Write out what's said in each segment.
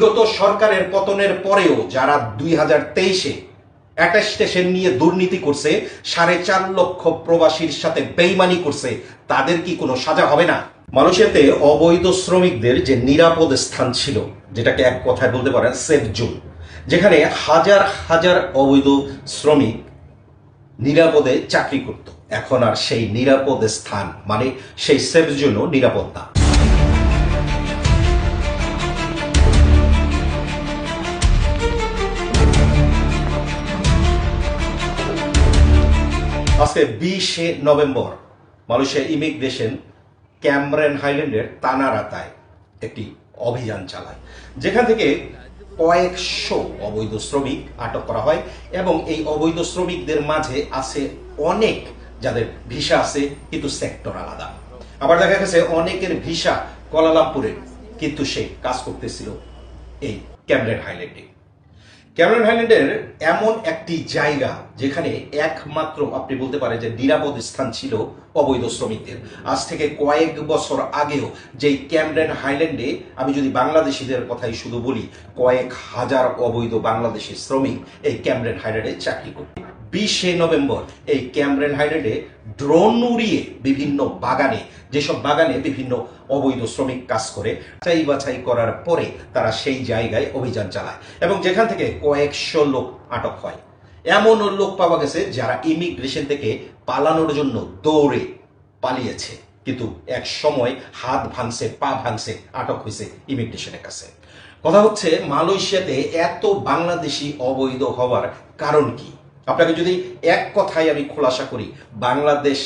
বিগত সরকারের পতনের পরেও যারা দুই হাজার তেইশে অ্যাটাস্টেশন নিয়ে দুর্নীতি করছে, সাড়ে চার লক্ষ প্রবাসীর সাথে বেইমানি করছে, তাদের কি কোনো সাজা হবে না? মালয়েশিয়াতে অবৈধ শ্রমিকদের যে নিরাপদ স্থান ছিল, যেটাকে এক কথায় বলতে পারেন সেফ জোন, যেখানে হাজার হাজার অবৈধ শ্রমিক নিরাপদে চাকরি করত। এখন আর সেই নিরাপদ স্থান মানে সেই সেফ জোনও নিরাপদ না। আজকে বিশে নভেম্বর, মালয়েশিয়া ইমিগ্রেশন ক্যামরেন হাইল্যান্ডের তানারাতায় একটি অভিযান চালায়। যেখান থেকে কয়েকশো অবৈধ শ্রমিক আটক করা হয় এবং এই অবৈধ শ্রমিকদের মাঝে আছে অনেক যাদের ভিসা আছে, কিন্তু সেক্টর আলাদা। আবার দেখা গেছে অনেকের ভিসা কলালামপুরের কিন্তু সে কাজ করতেছিল এই ক্যামরেন হাইল্যান্ডে। ক্যামেরন হাইল্যান্ডের এমন একটি জায়গা যেখানে একমাত্র আপনি বলতে পারেন যে নিরাপদ স্থান ছিল অবৈধ শ্রমিকদের। আজ থেকে কয়েক বছর আগেও যেই ক্যামরেন হাইল্যান্ডে আমি যদি বাংলাদেশিদের কথাই শুধু বলি, কয়েক হাজার অবৈধ বাংলাদেশি শ্রমিক এই ক্যামরেন হাইল্যান্ডে চাকরি করত। বিশে নভেম্বর এই ক্যামরেন হাইল্যান্ডে ড্রোন উড়িয়ে বিভিন্ন বাগানে, যেসব বাগানে বিভিন্ন অবৈধ শ্রমিক কাজ করে চাই বাছাই করার পরে তারা সেই জায়গায় অভিযান চালায় এবং যেখান থেকে কয়েকশো লোক আটক হয়। এমন লোক পাওয়া গেছে যারা ইমিগ্রেশন থেকে পালানোর জন্য দৌড়ে পালিয়েছে, কিন্তু এক সময় হাত ভাঙছে, পা ভাঙছে, আটক হয়েছে ইমিগ্রেশনের কাছে। কথা হচ্ছে, মালয়েশিয়াতে এত বাংলাদেশি অবৈধ হওয়ার কারণ কি? আপনাকে যদি এক কথায় আমি খোলাসা করি, বাংলাদেশ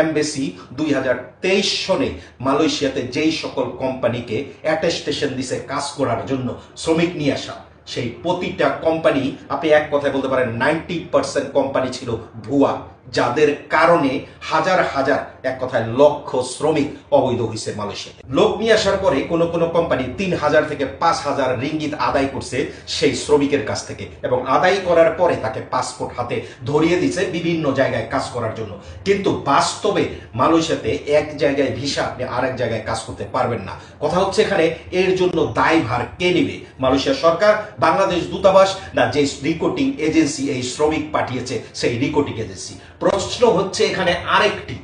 এমবেসি দুই হাজার তেইশ সনে মালয়েশিয়াতে যেই সকল কোম্পানিকে অ্যাটেস্টেশন দিছে কাজ করার জন্য শ্রমিক নিয়ে আসা, সেই প্রতিটা কোম্পানি, আপনি এক কথায় বলতে পারেন, নাইনটি পার্সেন্ট কোম্পানি ছিল ভুয়া। যাদের কারণে হাজার হাজার, এক কথায় লক্ষ শ্রমিক অবৈধ হয়েছে মালয়েশিয়াতে। লোক নিয়ে আসার পরে কোনো কোনো কোম্পানি তিন হাজার থেকে পাঁচ হাজার রিঙ্গিত আদায় করছে সেই শ্রমিকের কাছ থেকে এবং আদায় করার পরে তাকে পাসপোর্ট হাতে ধরিয়ে দিচ্ছে বিভিন্ন জায়গায় কাজ করার জন্য। কিন্তু বাস্তবে মালয়েশিয়াতে এক জায়গায় ভিসা আপনি আরেক জায়গায় কাজ করতে পারবেন না। কথা হচ্ছে এখানে এর জন্য দায়ভার কে নিবে? মালয়েশিয়া সরকার, বাংলাদেশ দূতাবাস, না যে রিকোটিং এজেন্সি এই শ্রমিক পাঠিয়েছে সেই রিকোটিং এজেন্সি? প্রশ্ন হচ্ছে এখানে আরেকটি,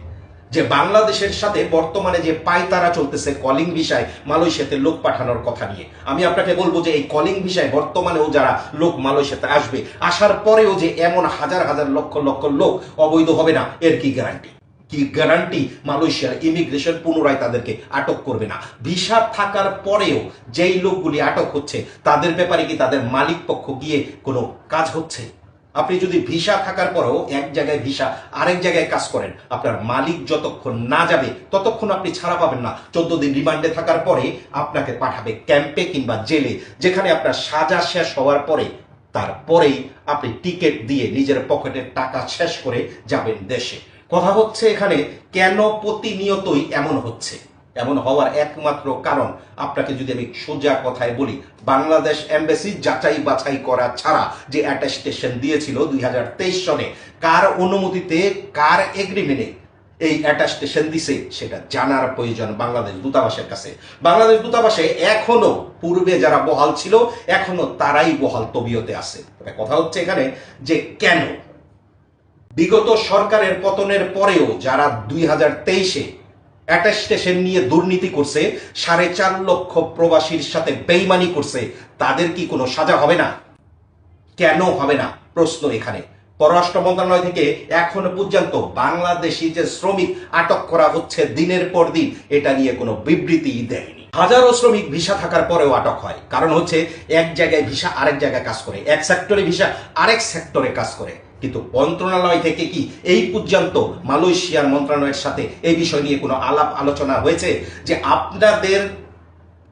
যে বাংলাদেশের সাথে বর্তমানে যে পায়তারা চলতেছে কলিং বিষয় মালয়েশিয়াতে লোক পাঠানোর কথা নিয়ে। আমি আপনাকে বলব যে এই কলিং বিষয় বর্তমানেও যারা লোক মালয়েশিয়াতে আসবে, আসার পরেও যে এমন হাজার হাজার লক্ষ লক্ষ লোক অবৈধ হবে না, এর কি গ্যারান্টি কি গ্যারান্টি মালয়েশিয়ার ইমিগ্রেশন পুনরায় তাদেরকে আটক করবে না? ভিসা থাকার পরেও যেই লোকগুলি আটক হচ্ছে, তাদের ব্যাপারে কি তাদের মালিক পক্ষ গিয়ে কোনো কাজ হচ্ছে? আপনি যদি ভিসা থাকার পরেও এক জায়গায় ভিসা, আরেক জায়গায় কাজ করেন, আপনার মালিক যতক্ষণ না যাবে, ততক্ষণ আপনি ছাড়া পাবেন না। চোদ্দ দিন রিমান্ডে থাকার পরে আপনাকে পাঠাবে ক্যাম্পে কিংবা জেলে, যেখানে আপনার সাজা শেষ হওয়ার পরে, তারপরেই আপনি টিকিট দিয়ে নিজের পকেটের টাকা শেষ করে যাবেন দেশে। কথা হচ্ছে এখানে কেন প্রতিনিয়তই এমন হচ্ছে? এমন হওয়ার একমাত্র কারণ আপনাকে যদি আমি সোজা কথায় বলি, বাংলাদেশ এমবেসি যাচাই বাছাই করা ছাড়া যে অ্যাটাস্টেশন দিয়েছিল দুই সনে, কার অনুমতিতে, কার এগ্রিমেন্টে এই অ্যাটাস্টেশন দিছে, সেটা জানার প্রয়োজন বাংলাদেশ দূতাবাসের কাছে। বাংলাদেশ দূতাবাসে এখনও পূর্বে যারা বহাল ছিল, এখনও তারাই বহাল তবিয়তে আছে। তবে কথা হচ্ছে এখানে যে কেন? বিগত সরকারের পতনের পরেও যারা দুই হাজার তেইশে অ্যাটাস্টেশন নিয়ে দুর্নীতি করছে, সাড়ে চার লক্ষ প্রবাসীর সাথে বেইমানি করছে, তাদের কি কোনো সাজা হবে না? কেন হবে না? প্রশ্ন এখানে। পররাষ্ট্র মন্ত্রণালয় থেকে এখনও পর্যন্ত বাংলাদেশি যে শ্রমিক আটক করা হচ্ছে দিনের পর দিন, এটা নিয়ে কোনো বিবৃতি দেয়নি। হাজারো শ্রমিক ভিসা থাকার পরেও আটক হয়। কারণ হচ্ছে, এক জায়গায় ভিসা আরেক জায়গায় কাজ করে, এক সেক্টরে ভিসা আরেক সেক্টরে কাজ করে। কিন্তু মন্ত্রণালয় থেকে কি এই পর্যন্ত মালয়েশিয়ার মন্ত্রণালয়ের সাথে এই বিষয় নিয়ে কোনো আলাপ আলোচনা হয়েছে? যে আপনাদের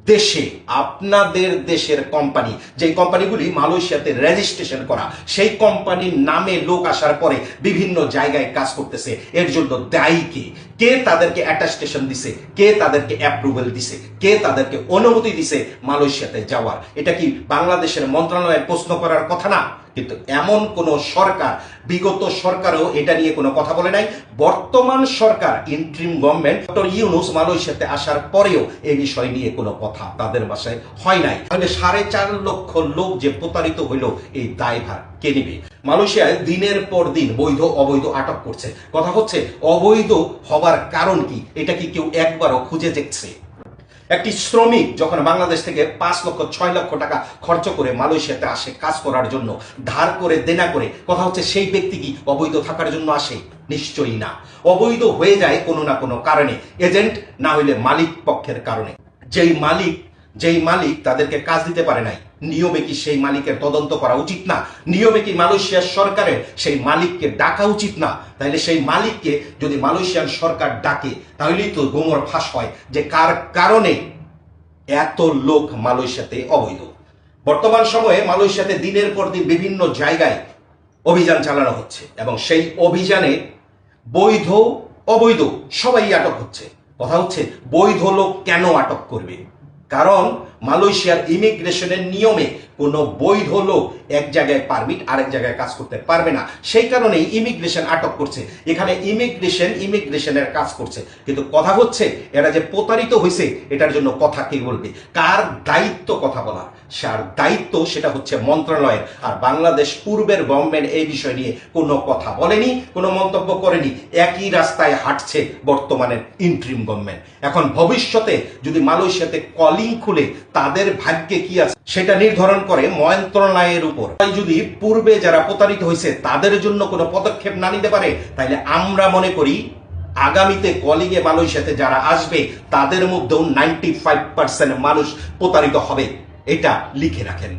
দেশে, আপনাদের দেশের কোম্পানি যে কোম্পানিগুলি মালয়েশিয়াতে রেজিস্ট্রেশন করা, সেই কোম্পানির নামে লোক আসার পরে বিভিন্ন জায়গায় কাজ করতেছে। এর জন্য দায়ী কে? কে তাদেরকে অ্যাটাস্টেশন দিছে? কে তাদেরকে অ্যাপ্রুভেল দিছে? কে তাদেরকে অনুমতি দিছে মালয়েশিয়াতে যাওয়ার? এটা কি বাংলাদেশের মন্ত্রণালয়ের প্রশ্ন করার কথা না? কিন্তু এমন কোন সরকার, বিগত সরকারও এটা নিয়ে কোনো কথা বলে নাই। বর্তমান সরকার ইন্ট্রিম গভর্নমেন্ট ডক্টর ইউনুস মালয়েশিয়াতে আসার পরেও এই বিষয় নিয়ে কোনো কথা তাদের বাসায় হয় নাই। তাহলে সাড়ে চার লক্ষ লোক যে প্রতারিত হইল, এই দায়ভার কে নিবে? মালয়েশিয়ায় দিনের পর দিন বৈধ, অবৈধ আটক করছে। কথা হচ্ছে, অবৈধ হবার কারণ কি? এটা কি কেউ একবারও খুঁজে দেখছে? একটি শ্রমিক যখন বাংলাদেশ থেকে পাঁচ লক্ষ, ছয় লক্ষ টাকা খরচ করে মালয়েশিয়াতে আসে কাজ করার জন্য, ধার করে, দেনা করে, কথা হচ্ছে সেই ব্যক্তি কি অবৈধ থাকার জন্য আসে? নিশ্চয়ই না। অবৈধ হয়ে যায় কোনো না কোনো কারণে, এজেন্ট না হইলে মালিক পক্ষের কারণে। যেই মালিক যেই মালিক তাদেরকে কাজ দিতে পারে নাই, নিয়মে কি সেই মালিকের তদন্ত করা উচিত না? নিয়মে কি মালয়েশিয়ার সরকারের সেই মালিককে ডাকা উচিত না? তাহলে সেই মালিককে যদি মালয়েশিয়ান সরকার ডাকে, তাহলেই তো গোমর ফাঁস হয় যে কার কারণে এত লোক মালয়েশিয়াতে অবৈধ? বর্তমান সময়ে মালয়েশিয়াতে দিনের পর দিন বিভিন্ন জায়গায় অভিযান চালানো হচ্ছে এবং সেই অভিযানে বৈধ, অবৈধ সবাই আটক হচ্ছে। কথা হচ্ছে, বৈধ লোক কেন আটক করবে? কারণ মালয়েশিয়ার ইমিগ্রেশনের নিয়মে কোনো বৈধ লোক এক জায়গায় পারমিট আরেক জায়গায় কাজ করতে পারবে না। সেই কারণেই ইমিগ্রেশন আটক করছে। এখানে ইমিগ্রেশন ইমিগ্রেশনের কাজ করছে। কিন্তু কথা হচ্ছে, এরা যে প্রতারিত হয়েছে এটার জন্য কথা কে বলবে? কার দায়িত্ব কথা বলা? সার দায়িত্ব সেটা হচ্ছে মন্ত্রণালয়ের। আর বাংলাদেশ পূর্বের গভর্নমেন্ট এই বিষয় নিয়ে কোনো কথা বলেনি, কোনো মন্তব্য করেনি। একই রাস্তায় হাঁটছে বর্তমানের ইন্ট্রিম গভর্নমেন্ট এখন ভবিষ্যতে যদি মালয়েশিয়াতে কলিং খুলে, তাদের ভাগ্যে কি আছে? সেটা নির্ধারণ করে মন্ত্রণালয়ের উপর। যদি পূর্বে যারা প্রতারিত হয়েছে, তাদের জন্য কোনো পদক্ষেপ না নিতে পারে তাহলে আমরা মনে করি আগামীতে কলিং এ মালয়েশিয়াতে যারা আসবে, তাদের মধ্যেও নাইনটি ফাইভ পার্সেন্ট মানুষ প্রতারিত হবে। এটা লিখে রাখেন।